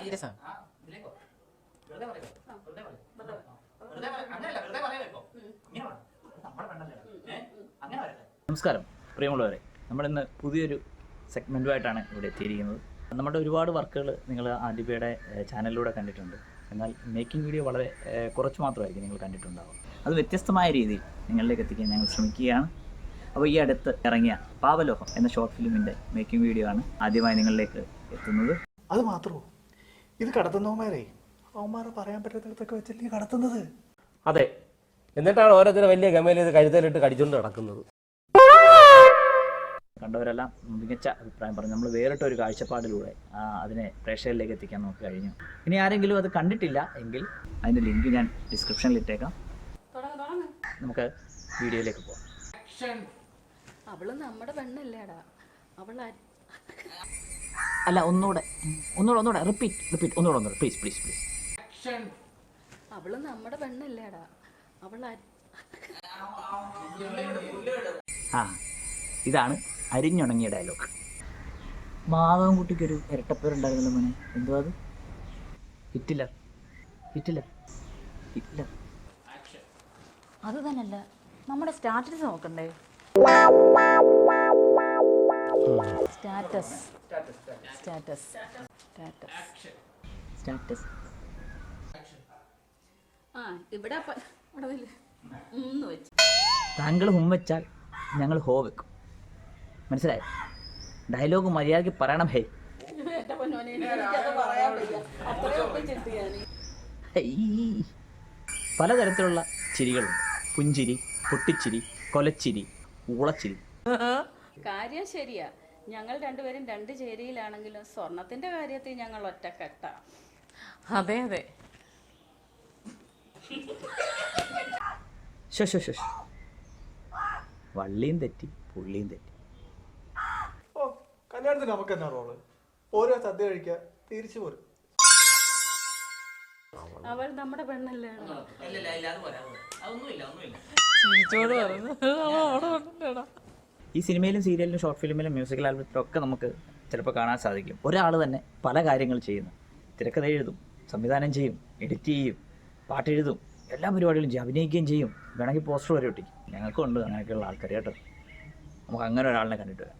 Serious ആണ്? നമസ്കാരം പ്രിയമുള്ളവരെ. നമ്മളിന്ന് പുതിയൊരു സെഗ്മെന്റുമായിട്ടാണ് ഇവിടെ എത്തിയിരിക്കുന്നത്. നമ്മുടെ ഒരുപാട് വർക്കുകൾ നിങ്ങൾ ആദിബയുടെ ചാനലിലൂടെ കണ്ടിട്ടുണ്ട്. എന്നാൽ മേക്കിംഗ് വീഡിയോ വളരെ കുറച്ച് മാത്രമായിരിക്കും നിങ്ങൾ കണ്ടിട്ടുണ്ടാവും അത് വ്യത്യസ്തമായ രീതിയിൽ നിങ്ങളിലേക്ക് എത്തിക്കാൻ ഞങ്ങൾ ശ്രമിക്കുകയാണ്. അപ്പോൾ ഈ അടുത്ത് ഇറങ്ങിയ പാവലോഹം എന്ന ഷോർട്ട് ഫിലിമിന്റെ മേക്കിംഗ് വീഡിയോ ആണ് ആദ്യമായി നിങ്ങളിലേക്ക് എത്തുന്നത്. അത് മാത്രമോ ഇത് കടത്തുന്നവന്മാരെ. അവന്മാരെ പറയാൻ പറ്റാത്തടത്തൊക്കെ വെച്ചല്ലേ കടത്തുന്നത്. അതെ. എന്നിട്ടാണ് ഓരോരുത്തരും വലിയ ഗമയിൽ ഇത് കഴുതലിട്ട് കടിച്ചുകൊണ്ട് നടക്കുന്നത്. കണ്ടവരെല്ലാം മികച്ച അഭിപ്രായം പറഞ്ഞു. നമ്മൾ വേറിട്ട ഒരു കാഴ്ചപ്പാടിലൂടെ ആ, അതിനെ പ്രേക്ഷകരിലേക്ക് എത്തിക്കാൻ നമുക്ക് കഴിഞ്ഞു. ഇനി ആരെങ്കിലും അത് കണ്ടിട്ടില്ല എങ്കിൽ അതിന്റെ ലിങ്ക് ഞാൻ ഡിസ്ക്രിപ്ഷനിൽ ഇട്ടേക്കാം. നമുക്ക് വീഡിയോയിലേക്ക് പോവാം. അവൾ നമ്മുടെ പെണ്ണല്ലേടാ. അവൾ അല്ല ഒന്നുകൂടെ ഒന്നുകൂടെ ഒന്നുകൂടെ റിപ്പീറ്റ് റിപ്പീറ്റ് ഒന്നുകൂടെ ഒന്നുകൂടെ പ്ലീസ് പ്ലീസ് പ്ലീസ് അവൾ നമ്മുടെ പെണ്ണല്ലേടാ. അവൾ ആ ഇതാണ് അരിഞ്ഞുണങ്ങിയ ഡയലോഗ് മാധവൻകുട്ടിക്കൊരു ഇരട്ടപ്പേരുണ്ടായിരുന്നല്ലോ മോനെ. എന്തുവാ അത്? ഹിറ്റിലർ. ഹിറ്റിലർ. ഹിറ്റ്ലർ. അത് തന്നെയല്ല. നമ്മുടെ സ്റ്റാറ്റസ് നോക്കണ്ടേ? സ്റ്റാറ്റസ്. സ്റ്റാറ്റസ് സ്റ്റാറ്റസ് സ്റ്റാറ്റസ് ആ ഇവിടെ താങ്കൾ ഹും വെച്ചാൽ ഞങ്ങൾ ഹോ വെക്കും. മനസ്സിലായി? ഡയലോഗ് മര്യാദയ്ക്ക് പറയണം ഹൈ. പലതരത്തിലുള്ള ചിരികളുണ്ട്. പുഞ്ചിരി പൊട്ടിച്ചിരി കൊലച്ചിരി ഊളച്ചിരി. കാര്യം ശരിയാ. ഞങ്ങൾ രണ്ടുപേരും രണ്ട് ചേരിയിലാണെങ്കിലും സ്വർണത്തിന്റെ കാര്യത്തിൽ ഞങ്ങൾ ഒറ്റക്കെട്ട. അതെ അതെ. ശോ ശോ ശോ ശോ. വള്ളിയും തെറ്റി പുള്ളിയും തെറ്റി. ഓ കല്യാണത്തിന് നമുക്ക് എന്നാ റോൾ? ഓരോ സദ്യ കഴിക്കുക തിരിച്ചു പോരും. അവൾ നമ്മുടെ പെണ്ണല്ലേ. ചിരിച്ചോട് പറഞ്ഞു ഈ സിനിമയിലും സീരിയലിലും ഷോർട്ട് ഫിലിമിലും മ്യൂസിക്കൽ ആൽബത്തിലും ഒക്കെ നമുക്ക് ചിലപ്പോൾ കാണാൻ സാധിക്കും. ഒരാൾ തന്നെ പല കാര്യങ്ങൾ ചെയ്യുന്നു. തിരക്കഥ എഴുതും സംവിധാനം ചെയ്യും എഡിറ്റ് ചെയ്യും പാട്ട് എഴുതും എല്ലാ പരിപാടികളും ചെയ്യും അഭിനയിക്കുകയും ചെയ്യും. വേണമെങ്കിൽ പോസ്റ്റർ വരെ ഒട്ടിക്കും. ഞങ്ങൾക്കും ഉണ്ട് അങ്ങനെയൊക്കെയുള്ള ആൾക്കാർ കേട്ടോ. നമുക്ക് അങ്ങനെ ഒരാളിനെ കണ്ടിട്ട് വരാം.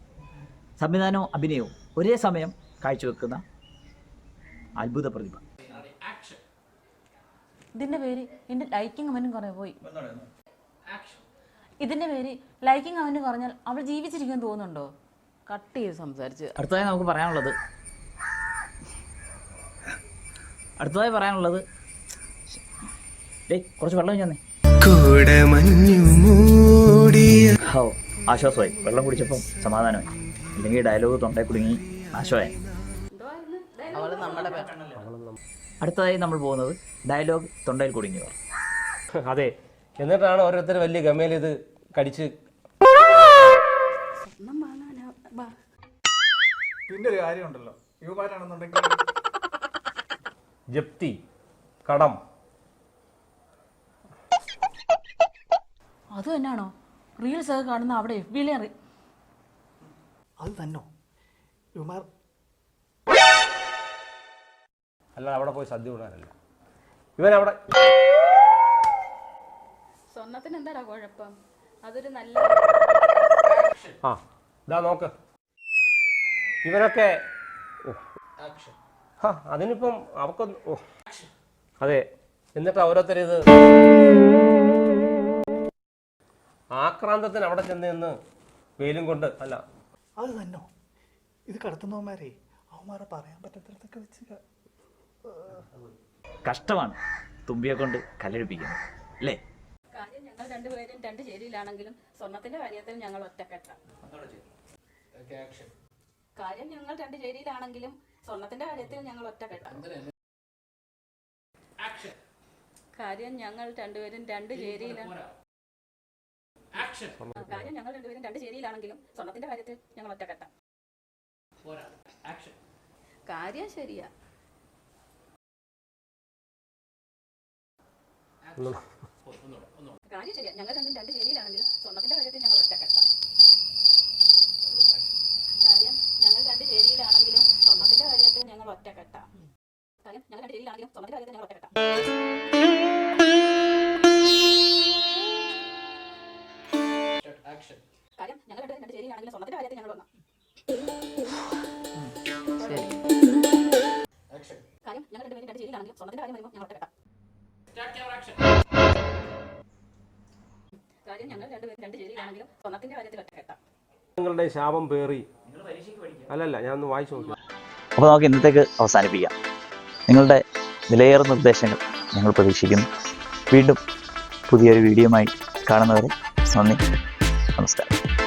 സംവിധാനവും അഭിനയവും ഒരേ സമയം കാഴ്ചവെക്കുന്ന അത്ഭുത പ്രതിഭ. ഇതിന്റെ പേര് എന്റെ ലൈക്കിങ് അവനും കുറേ പോയി. ഇതിന്റെ പേര് ലൈക്കിംഗ് അവന് കുറഞ്ഞാൽ അവൾ ജീവിച്ചിരിക്കുമെന്ന് തോന്നുന്നുണ്ടോ? കട്ട് ചെയ്ത് സംസാരിച്ച്. അടുത്തതായി നമുക്ക് പറയാനുള്ളത്. അടുത്തതായി പറയാനുള്ളത്. കുറച്ച് വെള്ളം തന്നെ. ഓ ആശ്വാസമായി. വെള്ളം കുടിച്ചപ്പം സമാധാനമായി. അല്ലെങ്കിൽ ഡയലോഗ് തൊണ്ടേ കുടുങ്ങി പെണ്ണ് അടുത്തതായി നമ്മൾ പോകുന്നത് ഡയലോഗ് തൊണ്ടയിൽ കുടുങ്ങിയവർ. അതെ എന്നിട്ടാണ് ഓരോരുത്തർ വലിയ ഗമയിൽ ഇത് കടിച്ച് സ്വർണം വാങ്ങാനാ വാ. പിന്നെ ഒരു കാര്യമുണ്ടല്ലോ. യുവമാരാണെന്നുണ്ടെങ്കിൽ ജപ്തി കടം. അത് തന്നെയാണോ റീൽസ് ഒക്കെ കാണുന്ന അവിടെ എഫ് ബിയിലെ അത് തന്നോ? യുവമാർ അല്ല അവിടെ പോയി സദ്യ വിടാനല്ല. ഇവൻ അവിടെ സ്വർണത്തിന് എന്താടാ കുഴപ്പം? അതൊരു നല്ല ആ ഇതാ നോക്ക്. ഇവരൊക്കെ ഓ. ഹാ, അതിനിപ്പം അവക്കൊന്ന് ഓ. അതെ എന്നിട്ട് ഓരോരുത്തർ ഇത് ആക്രാന്തത്തിന് അവിടെ ചെന്ന് നിന്ന് വെയിലും കൊണ്ട് അല്ല. അത് തന്നോ. ഇത് കടത്തുന്നവന്മാരെ അവന്മാരെ പറയാൻ പറ്റാത്തടത്തൊക്കെ വെച്ച് കഷ്ടമാണ്. തുമ്പിയെ കൊണ്ട് കല്ലെടുപ്പിക്കുന്നത്. അല്ലേ? കാര്യം ഞങ്ങൾ രണ്ടുപേരും രണ്ട് ചേരിയിലാണെങ്കിലും സ്വർണത്തിന്റെ കാര്യത്തിൽ ഞങ്ങൾ ഒറ്റക്കെട്ട കാര്യം ഞങ്ങൾ രണ്ട് ചേരിയിലാണെങ്കിലും സ്വർണത്തിന്റെ കാര്യത്തിൽ ഞങ്ങൾ ഒറ്റക്കെട്ട കാര്യം ഞങ്ങൾ രണ്ടുപേരും രണ്ട് ചേരിയിലാണ് കാര്യം ഞങ്ങൾ രണ്ടുപേരും രണ്ട് ചേരിയിലാണെങ്കിലും സ്വർണത്തിന്റെ കാര്യത്തിൽ ഞങ്ങൾ ഒറ്റക്കെട്ട കാര്യം ശരിയാ. കാര്യം ശരിയാ. ഞങ്ങൾ രണ്ടും രണ്ട് ചേരിയിലാണെങ്കിലും സ്വർണത്തിന്റെ കാര്യത്തിൽ ഞങ്ങൾ ഒറ്റക്കെട്ടാം. കാര്യം ഞങ്ങൾ രണ്ട് ചേരിയിലാണെങ്കിലും സ്വർണത്തിന്റെ കാര്യത്തിൽ ഞങ്ങൾ ഒറ്റക്കെട്ട. സ്വർണത്തിന്റെ കാര്യത്തിൽ ഞങ്ങൾ ഒറ്റക്കെട്ടാം. കാര്യം ഞങ്ങൾ രണ്ടുപേരും രണ്ട് ചേരിയിലാണെങ്കിലും സ്വർണത്തിന്റെ കാര്യത്തിൽ ഞങ്ങൾ ഒന്നാ. കാര്യം ഞങ്ങൾ രണ്ടുപേരും രണ്ട് ചേരിയിലാണെങ്കിലും സ്വർണത്തിന്റെ കാര്യം വരുമ്പോൾ ഞങ്ങൾ സ്വന്തത്തിന്റെ കാര്യത്തിൽ ഒറ്റക്കെട്ടാ നിങ്ങളുടെ ശാപം പേറി. അല്ലല്ല ഞാൻ ഒന്ന് വായിച്ചു നോക്കി അപ്പോൾ നമുക്ക് ഇന്നത്തേക്ക് അവസാനിപ്പിക്കാം. നിങ്ങളുടെ വിലയേറെ നിർദ്ദേശങ്ങൾ ഞങ്ങൾ പ്രതീക്ഷിക്കുന്നു. വീണ്ടും പുതിയൊരു വീഡിയോയുമായി കാണുന്നവരെ നന്ദി. നമസ്കാരം.